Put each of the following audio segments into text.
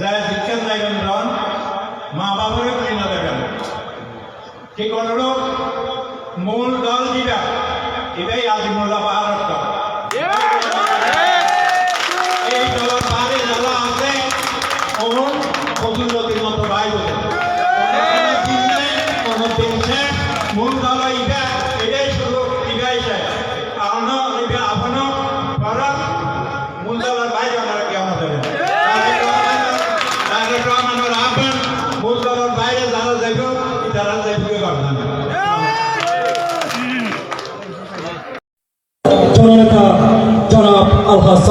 যায় শিক্ষা যাইবেন রন মা বাবারে করি না দেবেন ঠিক অনুরূপ মূল দল যেটা, এটাই আজিমুল্লাহ পাহাড়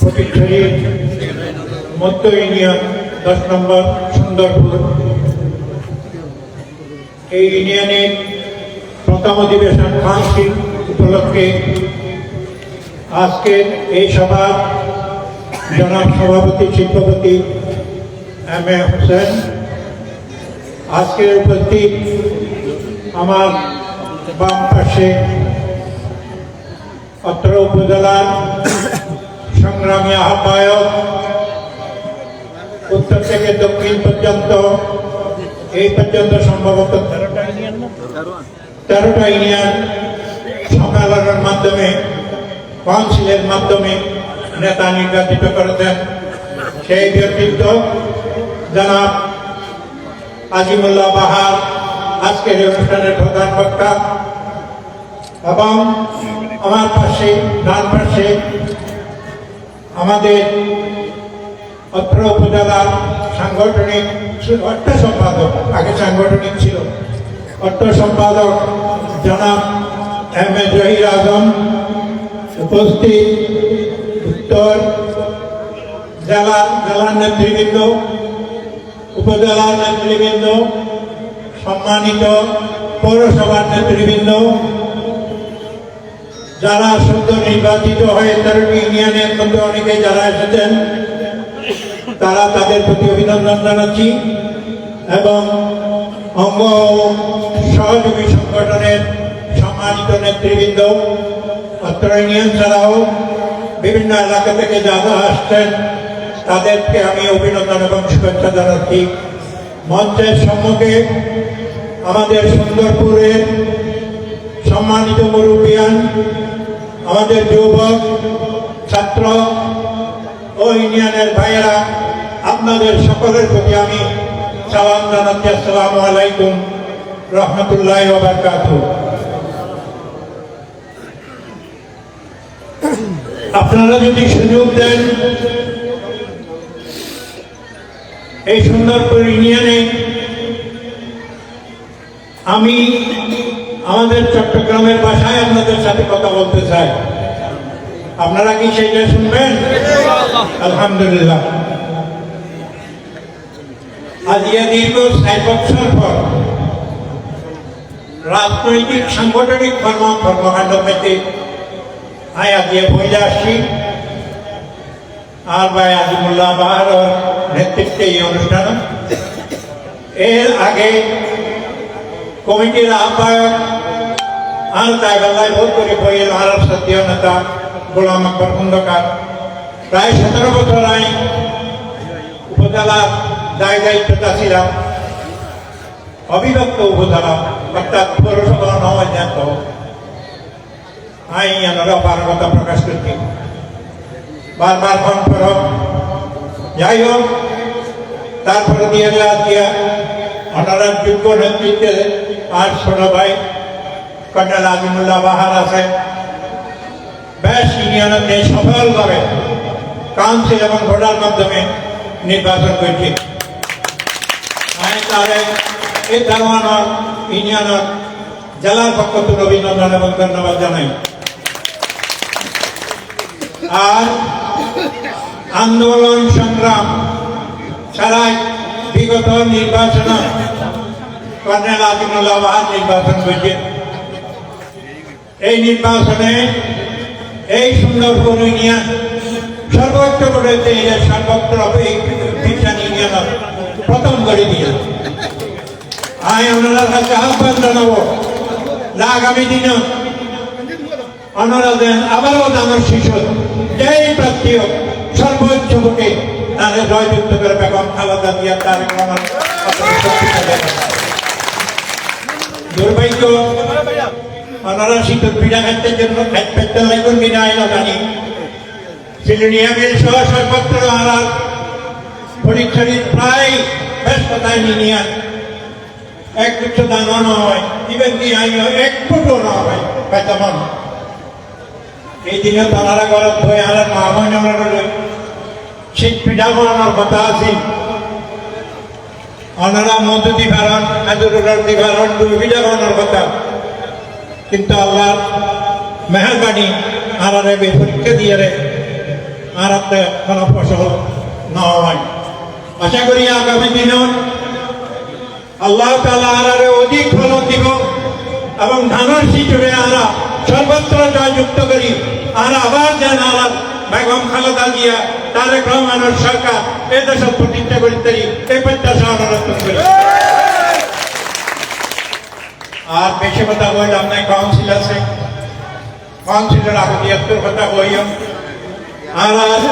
ফটিকছড়ি মধ্য দশ নম্বর, সুন্দরপুর। এই ইউনিয়নের প্রথম অধিবেশন কাউন্সিল উপলক্ষে। আজকের এই সভার জনাব সভাপতি, শিল্পপতি এম এ হোসেন। আজকের উপস্থিত আমার বাম পাশে অত্র উপজেলার সংগ্রামী আহ্বায়ক, উত্তর থেকে দক্ষিণ পর্যন্ত, এই পর্যন্ত সম্ভবত তেরোটা ইউনিয়ন সম্মেলনের মাধ্যমে, কাউন্সিলের মাধ্যমে নেতা নির্বাচিত করেছেন। সেই ব্যক্তিত্ব, জনাব আজিমুল্লাহ বাহার, আজকের অনুষ্ঠানের প্রধান বক্তা। এবং আমার পাশে, ডান পাশে আমাদের অত্র উপজেলার সাংগঠনিক অর্থ সম্পাদক, আগে সাংগঠনিক ছিল। অর্থ সম্পাদক জনাব এম এ জহির আজম উপস্থিত, উত্তর জেলা জেলার নেতৃবৃন্দ উপজেলার নেতৃবৃন্দ, সম্মানিত পৌরসভার নেতৃবৃন্দ যারা সদ্য নির্বাচিত হয়ে তেরোটি ইউনিয়নের মধ্যে অনেকে যারা এসেছেন, তারা তাদের প্রতি অভিনন্দন জানাচ্ছি এবং অঙ্গ সহযোগী সংগঠনের সম্মানিত নেতৃবৃন্দ অত্র ইউনিয়ন ছাড়াও বিভিন্ন এলাকা থেকে যারা আসছেন, তাদেরকে আমি অভিনন্দন এবং শুভেচ্ছা জানাচ্ছি। মঞ্চের সম্মুখে আমাদের সুন্দরপুরের সম্মানিত মুরব্বিয়ান আমাদের যুবক, ছাত্র ও ইউনিয়নের ভাইয়েরা, আপনাদের সকলের প্রতি আমি সালাম জানাচ্ছি। আসসালামু আলাইকুম রহমতুল্লাহ বারকাত আপনারা যদি সুযোগ দেন, এই সুন্দরপুর ইউনিয়নে আমি আমাদের চট্টগ্রামের ভাষায় আপনাদের সাথে কথা বলতে চাই। আপনারা কি সেইটা শুনবেন? আলহামদুলিল্লাহ। আজ ইয়ে দীর্ঘ ষাট বছর পর রাজনৈতিক, সাংগঠনিক কর্ম, কর্মকাণ্ড পেতে আমি আজকে বইলে আসছি। আর ভাই আজিমুল্লাহ বাহার নেতৃত্বে এই অনুষ্ঠান। এর আগে কমিটির আহ্বায়ক আর দায়বেলায় ভোট করে বইয়ের আর সত্য নেতা গোলাম আকবর খন্দকার। প্রায় সতেরো বছর আমি উপজেলার দায় দায়িত্বটা ছিলাম অবিভক্ত উপজেলা, অর্থাৎ পৌরসভা নয় জ্ঞাত আমি এনারা অপারগতা প্রকাশ করছি বারবার ফোন যাই হোক, তারপরে দিয়ে দিয়ে ওনারা যোগ্য নেতৃত্বে আর ভাই কর্নেল আজিমুল্লাহ বাহার আছে। বেশ ইউনিয়নকে সফলভাবে কাউন্সিল এবং ভোটার মাধ্যমে নির্বাচন করছি। তাহলে এই ধর্মানোর ইউনিয়নের জেলার পক্ষ থেকে অভিনন্দন এবং ধন্যবাদ জানাই। আর আন্দোলন সংগ্রাম ছাড়াই বিগত নির্বাচন কর্নেল আজিমুল্লাহ বাহার নির্বাচন করছেন এই নির্বাচনে এই সুন্দরবন ইউনিয়ন সর্বোচ্চ করেছে এর সর্বত্র খ্রিস্টান ইউনিয়ন প্রথম করে দিয়ে। আমি ওনার কাছে আহ্বান জানাব। আগামী দিনে। ওনারা আবারও দামের শিশু। যেই প্রার্থী সর্বোচ্চ ভোটে তাদের জয়যুক্ত করে বেগম খালাদা দিয়া তার দুর্ভাগ্য ওনারা শীতের পিঠা খাদ্যের জন্য খাদ্য লাগবেন বিনা আইনা জানি সিলুনিয়ামের সহ সর্বত্র ওনারা পরীক্ষার প্রায় ব্যস্ততায় নিয়ে এক গুচ্ছ দানও নয় ইভেন কি আইন এক ফুটও নয় পাইতাম এই দিনে তারা ঘরত হয়ে আর মা বোন আমরা শীত পিঠা বানানোর কথা আছে। ওনারা মধু দিবারণ আদুরার দিবারণ, দুই পিঠা বানানোর কথা। কিন্তু আল্লাহ মেহরবানি আর আরে পরীক্ষা দিয়ে রে আর আপনি ফসল না হয়। আশা করি আগামী দিনত আল্লাহ তালা আরারে অধিক ফলন দিব এবং ধানের সিটুরে আরা সর্বত্র জয়যুক্ত করি। আর আবার যেন আরা বেগম খালেদা জিয়া তারেক রহমানের সরকার এ দেশের প্রতিষ্ঠা করিতে এই প্রত্যাশা অনুরোধ করি। আর বললাম না কাউন্সিল আছে কাউন্সিলের আগুতিয়াত্তর কথা বইও আর আর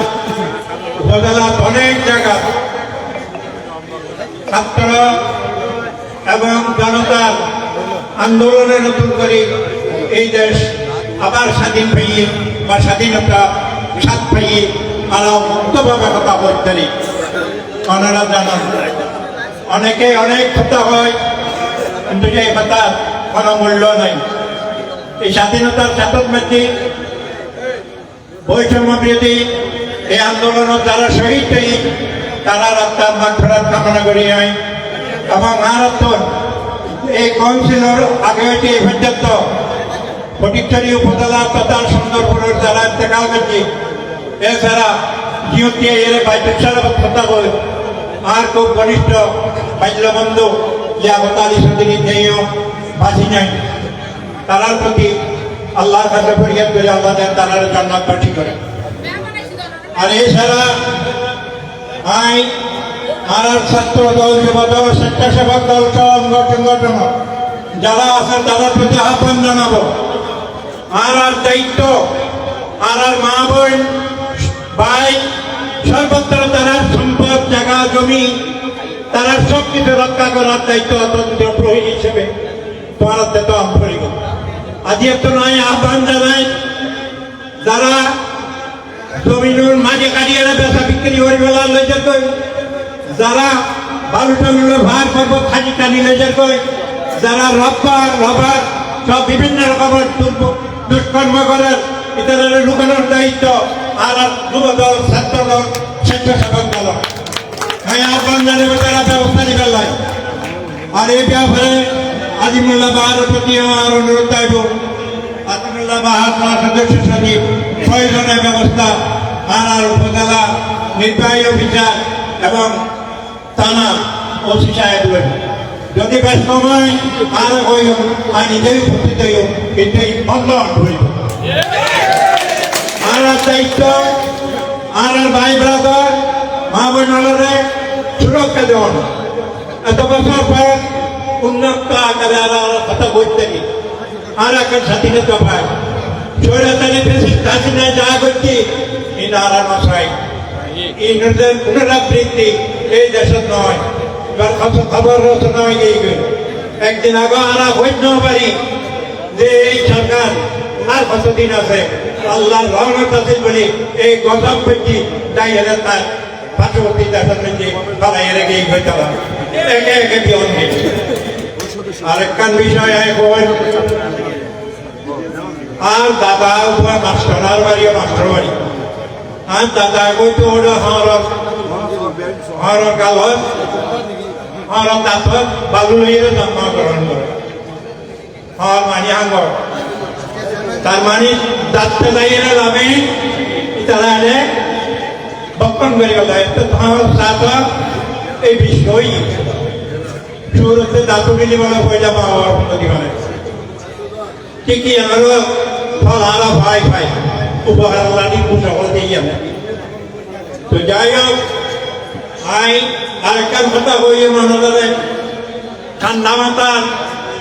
উপজেলার অনেক জায়গা ছাত্র এবং জনতার আন্দোলনে নতুন করে এই দেশ আবার স্বাধীন পাইয়ে বা স্বাধীনতা স্বাদ পাইয়ে আরও মুক্তভাবে কথা বলতে ওনারা জানান। অনেকে অনেক কথা হয়। সেই কথার কোনো মূল্য নাই এই স্বাধীনতার ছাত্র মধ্যে বৈষম্য বিরোধী এই আন্দোলনের যারা শহীদ হই তারা রাস্তার মাঠ ফেরার কামনা করি হয় এবং মারাত্মক এই কাউন্সিলর আগে হইতে এই পর্যন্ত ফটিকচারী উপজেলা তথা সুন্দরপুরের যারা ইন্তেকাল করছে এছাড়া জিওটি এর বাইশের কথা বল আর খুব ঘনিষ্ঠ বাল্যবন্ধু লিয়াকত আলী সদিনী খেয়েও নাই, তারার প্রতি আল্লাহর কাছে ফরিয়াদ করে আল্লাহ যেন তারার জান্নাত পাঠি করে। আর এছাড়া আই আর আর ছাত্র দল যুব দল স্বেচ্ছাসেবক দল সংগঠন, যারা আছে তাদের প্রতি আহ্বান জানাব। আর আর দায়িত্ব, আর আর মা বোন, ভাই, সর্বত্র তারা সম্পদ, জায়গা, জমি সব কিছু রক্ষা করার দায়িত্ব অতন্ত্র প্রহরী হিসেবে তোমার তো আন্তরিক আজি একটু নয়, আহ্বান জানাই, যারা জমিনুর মাঝে কাটিয়ে বেচা বিক্রি করে বেলা লইতে কই, যারা বালুটা মিলে ভার করব খাজি টানি লইতে কই, যারা রব্বার রবার, সব বিভিন্ন রকমের দুষ্কর্ম করার ইতাদের লুকানোর দায়িত্ব আর যুব দল ছাত্র দল স্বেচ্ছাসেবক দল। আমি আহ্বান জানাব তারা ব্যবস্থা নিবে আর এই ব্যাপারে আজিমুল্লাহ বাহার প্রতি আমার অনুরোধ চাইব। আজিমুল্লাহ বাহার সদস্য সচিব প্রয়োজনের ব্যবস্থা আর উপজেলা নির্বাহী অফিসার এবং থানা ওসি সাহেব যদি বেশ সময় আর হই আর নিজেই উপস্থিত হইব কিন্তু এই বন্ধ হইব আর দায়িত্ব, আর ভাই ব্রাদার মা বোনরে সুরক্ষা এত বছর পর উন্নত আকারে আর কথা বলতে আর এখন স্বাধীনতা পায়। স্বৈরাচারী বেশি হাসিনা যা করছি, এই নারায়ণ এই নদের পুনরাবৃত্তি এই দেশের নয়, এবার খবর রচনা হয়ে গিয়ে একদিন আগে আর হইতে পারি যে এই সরকার আর কতদিন আছে? আল্লাহ রহমত আছে বলে এই গৌতম ব্যক্তি তাই তার পার্শ্ববর্তী দেশের মধ্যে তারা এর আগে হইতে পারে একে একে বিয়ন আরেকখান বিষয় এখন আর দাদা উপর মাস্টার বাড়ি মাস্টার বাড়ি। আর দাদা কই তো ওটা হর হর কালত হর তাপত বালু লইয়ে জন্মগ্রহণ করে হর মানি হাঙ্গর তার মানে দাঁতটা দাঁড়িয়ে লাভে। তারা গেল এত তোমার সাথ এই বিষয় সুরতে দাতুরি জীবনে পয়লা পাওয়ার জীবনে ঠিকই আমারও ফল আলা ভাই ভাই, উপহার লাড়ি সকল দিয়ে যাবে। তো যাই হোক, আই আরেকটার কথা বই মনে ঠান্ডা মাতার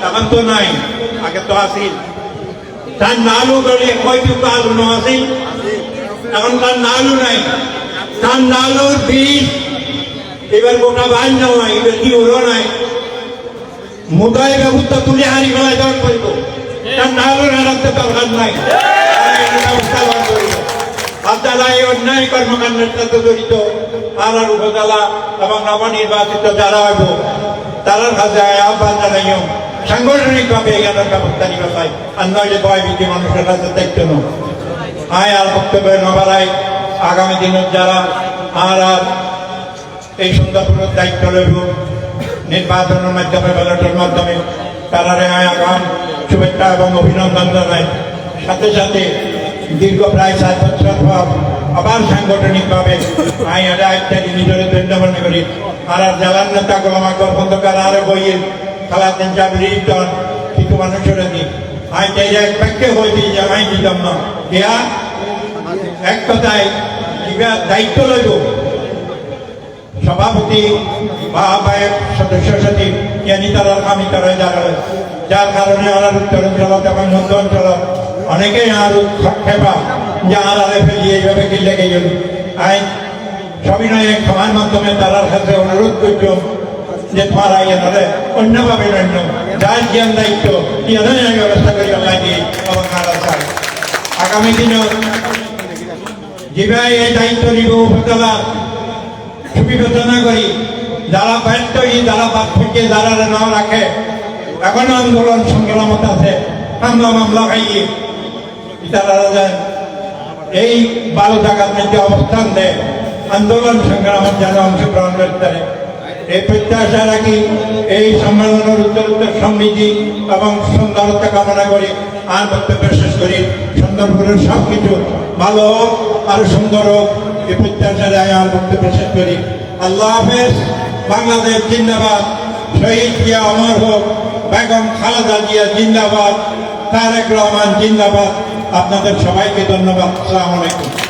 তখন তো নাই, আগে তো আসিল তার নালু গড়িয়ে কয়টুকু আলু ন আসিল এখন তার নালু নাই। তার নালুর বীজ এবার গোটা বাইন নয় এবার কি হলো নাই মুদাই ব্যবস্থা তুলে হারি গলায় দেওয়ার করব তার নালুর নাই এই ব্যবস্থা বার করব আপনারা এই অন্যায় কর্মকাণ্ডের জড়িত পাড়ার উপজেলা এবং নবনির্বাচিত যারা হইব তারার কাছে আহ্বান জানাইও সাংগঠনিকভাবে এখানের ব্যবস্থা আর ভয় ভীতি মানুষের কাছে দেখতে আয় আর বক্তব্য নবারাই আগামী দিনের যারা আর আর এই সুন্দরপুরের দায়িত্ব লইব, নির্বাচনের মাধ্যমে ব্যালটের মাধ্যমে আয় আগাম, শুভেচ্ছা এবং অভিনন্দন জানাই। সাথে সাথে দীর্ঘ প্রায় সাত বছর পর আবার সাংগঠনিকভাবে আই এটা ইত্যাদি নিজের মনে করি। আর আর জেলার নেতা গোলাম আকবর আরও বইয়ে খালাতেন জাবির ইটন কিছু মানুষের দিন আই চাই এক যে আই দিতাম না এক কথায় কিবা দায়িত্ব লইব। সভাপতি বা সদস্য সচিব জ্ঞানী তারা আমি তারা যারা যার কারণে আর উত্তরাঞ্চল এবং মধ্য অঞ্চল অনেকেই আর খেপা, যে আর আরে ফেলিয়ে এইভাবে লেগে গেল। আইন সবিনয়ে ক্ষমার মাধ্যমে তারার কাছে অনুরোধ করছ যে তোমারা এনারে অন্যভাবে নন্য যার জ্ঞান দায়িত্ব ইয়াদের ব্যবস্থা করে লাগে এবং আর চাই আগামী দিনে যেভাবে এই দায়িত্ব নিব উপজেলা বিবেচনা করি যারা ব্যর্থ যারা বাদ থেকে যারা না রাখে এখনও আন্দোলন সংগ্রামত আছে মামলা মামলা খাইয়ে তারা যেন এই বারো জায়গার মধ্যে অবস্থান দেয় আন্দোলন সংগ্রামের যেন অংশগ্রহণ করতে পারে এই প্রত্যাশা রাখি এই সম্মেলনের উত্তর উত্তর সমৃদ্ধি এবং সুন্দরতা কামনা করি আর বক্তব্য শেষ করি সুন্দরপুরের সব কিছু ভালো হোক, আর সুন্দর হোক এই প্রত্যাশা রায় আর বক্তব্য শেষ করি। আল্লাহ হাফেজ, বাংলাদেশ জিন্দাবাদ। শহীদ জিয়া অমর হোক, বেগম খালেদা জিয়া জিন্দাবাদ, তারেক রহমান জিন্দাবাদ। আপনাদের সবাইকে ধন্যবাদ। আসসালামু আলাইকুম।